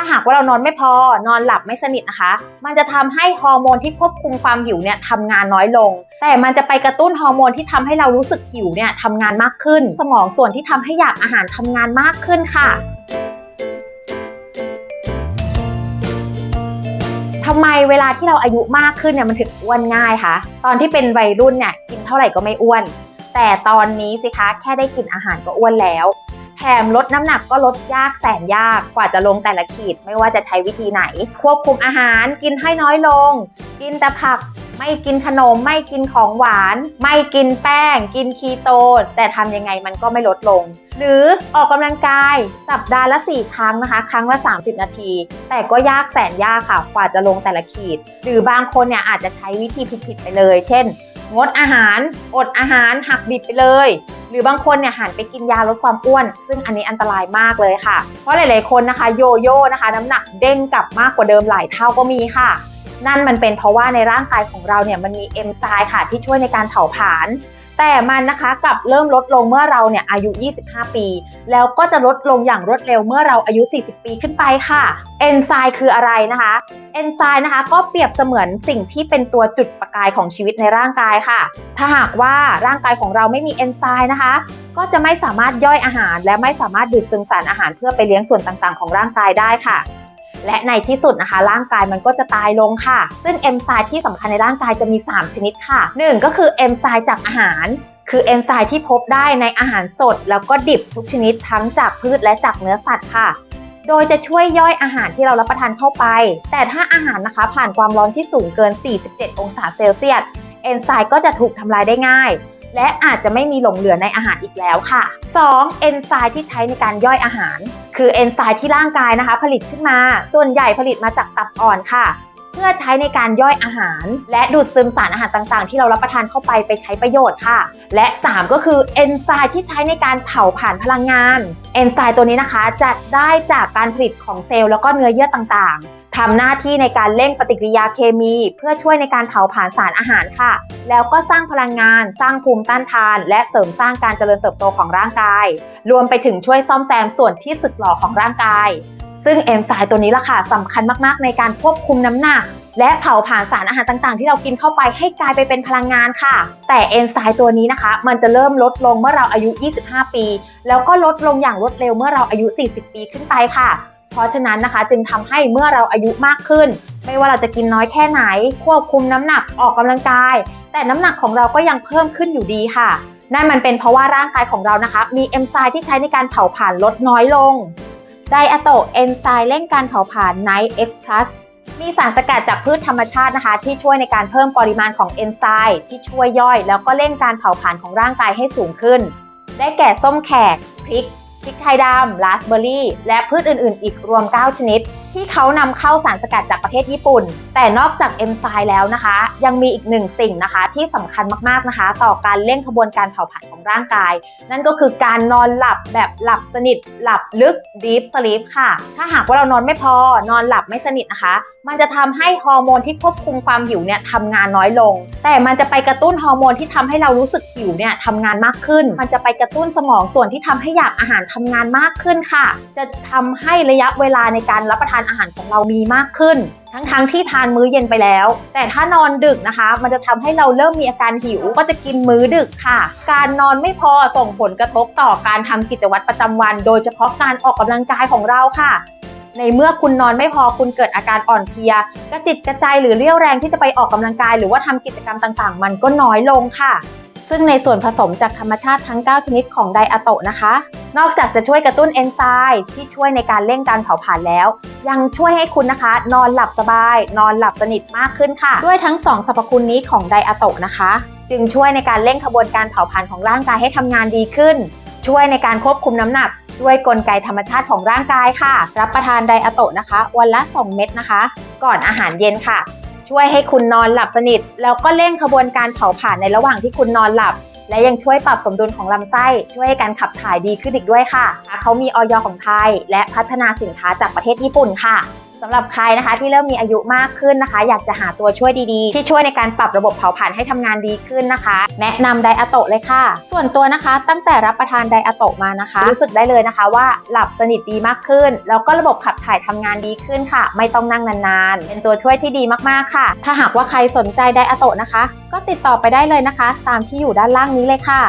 ถ้าหากว่าเรานอนไม่พอนอนหลับไม่สนิทนะคะ มันจะทำให้ฮอร์โมนที่ควบคุมความหิวเนี่ยทำงานน้อยลง แต่มันจะไปกระตุ้นฮอร์โมนที่ทำให้เรารู้สึกหิวเนี่ยทำงานมากขึ้น สมองส่วนที่ทำให้อยากอาหารทำงานมากขึ้นค่ะทำไมเวลาที่เราอายุมากขึ้นเนี่ยมันถึงอ้วนง่ายคะ ตอนที่เป็นวัยรุ่นเนี่ยกินเท่าไหร่ก็ไม่อ้วน แต่ตอนนี้สิคะแค่ได้กินอาหารก็อ้วนแล้ว แถมลดน้ำหนักก็ลดยากแสนยากกว่าจะลงแต่ละขีด ไม่ว่าจะใช้วิธีไหน ควบคุมอาหารกินให้น้อยลง กินแต่ผักไม่กินขนมไม่กินของหวาน ไม่กินแป้ง กินคีโต แต่ทำยังไงมันก็ไม่ลดลง หรือออกกำลังกายสัปดาห์ละ 4 ครั้งนะคะ ครั้งละ 30 นาที แต่ก็ยากแสนยากค่ะกว่าจะลงแต่ละขีด หรือบางคนเนี่ยอาจจะใช้วิธีผิดๆไปเลย เช่น งดอาหาร อดอาหารหักดิบไปเลย หรือบางคนเนี่ยหันไปกินยาลดความอ้วน ซึ่งอันนี้อันตรายมากเลยค่ะ เพราะหลาย ๆ คนนะคะโยโย่นะคะ น้ำหนักเด้งกลับมากกว่าเดิมหลายเท่าก็มีค่ะ นั่นมันเป็นเพราะว่าในร่างกายของเราเนี่ยมันมีเอนไซม์ค่ะที่ช่วยในการเผาผลาญ แต่มันนะคะกลับเริ่มลดลงเมื่อเราเนี่ยอายุ 25 ปี แล้วก็จะลดลงอย่างรวดเร็วเมื่อเราอายุ 40 ปีขึ้นไปค่ะ เอนไซม์คืออะไรนะคะ เอนไซม์นะคะก็เปรียบเสมือนสิ่งที่เป็นตัวจุดประกายของชีวิตในร่างกายค่ะ ถ้าหากว่าร่างกายของเราไม่มีเอนไซม์นะคะ ก็จะไม่สามารถย่อยอาหาร และไม่สามารถดูดซึมสารอาหารเพื่อไปเลี้ยงส่วนต่างๆ ของร่างกายได้ค่ะ และในที่สุดนะคะ ร่างกายมันก็จะตายลงค่ะ ซึ่งเอนไซม์ที่สำคัญในร่างกายจะมี 3 ชนิดค่ะ 1 ก็คือเอนไซม์จากอาหาร คือเอนไซม์ที่พบได้ในอาหารสด แล้วก็ดิบทุกชนิดทั้งจากพืชและจากเนื้อสัตว์ค่ะโดยจะช่วยย่อยอาหารที่เรารับประทานเข้าไป แต่ถ้าอาหารนะคะผ่านความร้อนที่สูงเกิน 47 องศาเซลเซียส เอนไซม์ก็จะถูกทำลายได้ง่าย และอาจจะไม่มีหลงเหลือในอาหารอีกแล้วค่ะ 2. เอนไซม์ที่ใช้ในการย่อยอาหาร คือเอนไซม์ที่ร่างกายนะคะ ผลิตขึ้นมา ส่วนใหญ่ผลิตมาจากตับอ่อนค่ะ เพื่อใช้ในการย่อยอาหาร และดูดซึมสารอาหารต่างๆ ที่เรารับประทานเข้าไปไปใช้ประโยชน์ค่ะ และ 3 ก็คือเอนไซม์ที่ใช้ในการเผาผลาญพลังงาน เอนไซม์ตัวนี้นะคะจะได้จากการผลิตของเซลล์แล้วก็เนื้อเยื่อต่างๆ ทำหน้าที่ในการเร่งปฏิกิริยาเคมี เพื่อช่วยในการเผาผลาญสารอาหารค่ะ แล้วก็สร้างพลังงาน สร้างภูมิต้านทาน และเสริมสร้างการเจริญเติบโตของร่างกาย รวมไปถึงช่วยซ่อมแซมส่วนที่สึกหรอของร่างกาย ซึ่งเอนไซม์ตัวนี้ล่ะค่ะสำคัญมากๆ ในการควบคุมน้ำหนักและเผาผลาญสารอาหารต่างๆ ที่เรากินเข้าไปให้กลายไปเป็นพลังงานค่ะ แต่เอนไซม์ตัวนี้นะคะ มันจะเริ่มลดลงเมื่อเราอายุ 25 ปี แล้วก็ลดลงอย่างรวดเร็วเมื่อเราอายุ 40 ปีขึ้นไปค่ะ เพราะฉะนั้นนะคะจึงทำให้เมื่อเราอายุมากขึ้น ไม่ว่าเราจะกินน้อยแค่ไหน ควบคุมน้ำหนักออกกำลังกาย แต่น้ำหนักของเราก็ยังเพิ่มขึ้นอยู่ดีค่ะนั่นมันเป็นเพราะว่าร่างกายของเรานะคะ มีเอนไซม์ที่ใช้ในการเผาผลาญลดน้อยลงไดอะโตเอนไซม์เร่งการเผาผลาญ Night X Plus มีสารสกัดจากพืชธรรมชาตินะคะ ที่ช่วยในการเพิ่มปริมาณของเอนไซม์ที่ช่วยย่อย แล้วก็เร่งการเผาผลาญของร่างกายให้สูงขึ้น ได้แก่ส้มแขกพริก พริกไทยดำราสเบอร์รี่ และพืชอื่น ๆ อีกรวม 9 ชนิด ที่เขานำเข้าสารสกัดจากประเทศญี่ปุ่น แต่นอกจากเอนไซม์แล้วนะคะ ยังมีอีกหนึ่งสิ่งนะคะที่สำคัญมากๆนะคะ ต่อการเร่งขบวนการเผาผลาญของร่างกาย นั่นก็คือการนอนหลับแบบหลับสนิท หลับลึก deep sleep ค่ะ ถ้าหากว่าเรานอนไม่พอนอนหลับไม่สนิทนะคะ มันจะทำให้ฮอร์โมนที่ควบคุมความหิวเนี่ยทำงานน้อยลง แต่มันจะไปกระตุ้นฮอร์โมนที่ทำให้เรารู้สึกหิวเนี่ยทำงานมากขึ้น มันจะไปกระตุ้นสมองส่วนที่ทำให้อยากอาหารทำงานมากขึ้นค่ะ จะทำให้ระยะเวลาในการรับประทานอาหารของเรามีมากขึ้น ทั้งๆทที่ทานมื้อเย็นไปแล้ว แต่ถ้านอนดึกนะคะ มันจะทำให้เราเริ่มมีอาการหิว ก็จะกินมื้อดึกค่ะ การนอนไม่พอส่งผลกระทบต่อการทำกิจวัตรประจำวัน โดยเฉพาะการออกกำลังกายของเราค่ะในเมื่อคุณนอนไม่พอคุณเกิดอาการอ่อนเพลียกระจิตกระใจหรือเรี่ยวแรงที่จะไปออกกำลังกาย หรือว่าทำกิจกรรมต่างๆ มันก็น้อยลงค่ะ ซึ่งในส่วนผสมจากธรรมชาติทั้ง 9 ชนิดของไดอะโตะนะคะ นอกจากจะช่วยกระตุ้นเอนไซม์ที่ช่วยในการเร่งการเผาผลาญแล้ว ยังช่วยให้คุณนะคะ นอนหลับสบาย นอนหลับสนิทมากขึ้นค่ะ ด้วยทั้ง 2สรรพคุณนี้ของไดอะโตะนะคะ จึงช่วยในการเร่งขบวนการเผาผลาญของร่างกายให้ทำงานดีขึ้น ช่วยในการควบคุมน้ำหนักด้วยกลไกธรรมชาติของร่างกายค่ะ รับประทานไดอะโตะนะคะ วันละ 2 เม็ดนะคะ ก่อนอาหารเย็นค่ะ ช่วยให้คุณนอนหลับสนิท แล้วก็เร่งขบวนการเผาผลาญในระหว่างที่คุณนอนหลับ และยังช่วยปรับสมดุลของลำไส้ ช่วยให้การขับถ่ายดีขึ้นอีกด้วยค่ะ เขามีออยของไทย และพัฒนาสินค้าจากประเทศญี่ปุ่นค่ะ สำหรับใครนะคะที่เริ่มมีอายุมากขึ้นนะคะ อยากจะหาตัวช่วยดีๆ ที่ช่วยในการปรับระบบเผาผลาญให้ทำงานดีขึ้นนะคะ แนะนำไดอะโตะเลยค่ะ ส่วนตัวนะคะ ตั้งแต่รับประทานไดอะโตะมานะคะ รู้สึกได้เลยนะคะว่าหลับสนิทดีมากขึ้น แล้วก็ระบบขับถ่ายทำงานดีขึ้นค่ะ ไม่ต้องนั่งนานๆ เป็นตัวช่วยที่ดีมากๆค่ะ ถ้าหากว่าใครสนใจไดอะโตะนะคะ ก็ติดต่อไปได้เลยนะคะ ตามที่อยู่ด้านล่างนี้เลยค่ะ